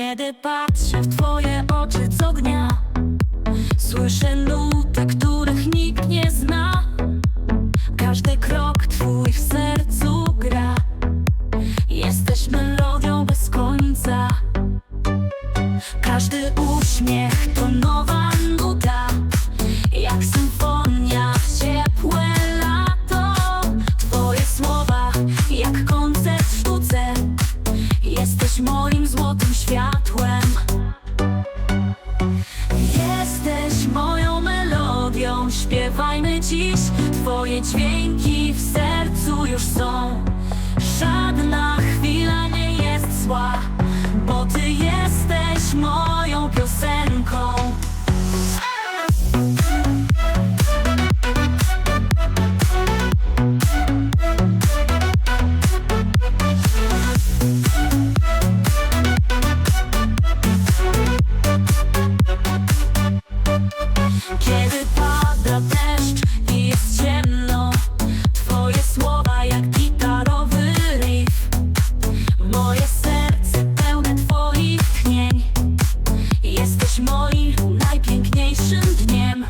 Kiedy patrzę w twoje oczy z ognia Słyszę nuty, których nikt nie zna. Każdy krok twój w sercu gra. Jesteś melodią bez końca. Każdy uśmiech to nowa nuta. Jak symfonia w ciepłe lato. Twoje słowa jak koncert w sztuce. Jesteś moim złotym światłem. Jesteś moją melodią, śpiewajmy dziś. Twoje dźwięki w sercu już są. Żadna chwila nie jest zła, bo Ty jesteś moją Kiedy pada deszcz i jest ciemno Twoje słowa jak gitarowy riff. Moje serce pełne Twoich tchnień Jesteś moim najpiękniejszym dniem.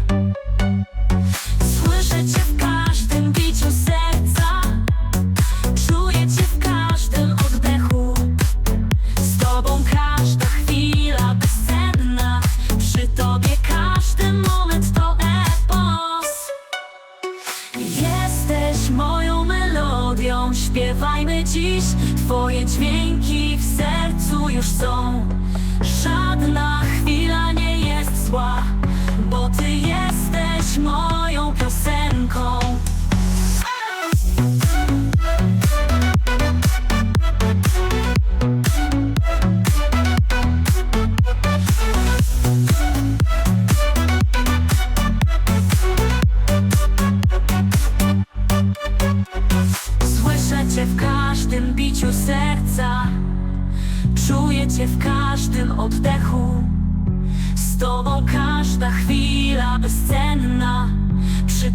Słyszę Cię w każdym Śpiewajmy dziś. Twoje dźwięki w sercu już są Słyszę Cię w każdym biciu serca. Czuję Cię w każdym oddechu. Z Tobą każda chwila bezcenna. Przy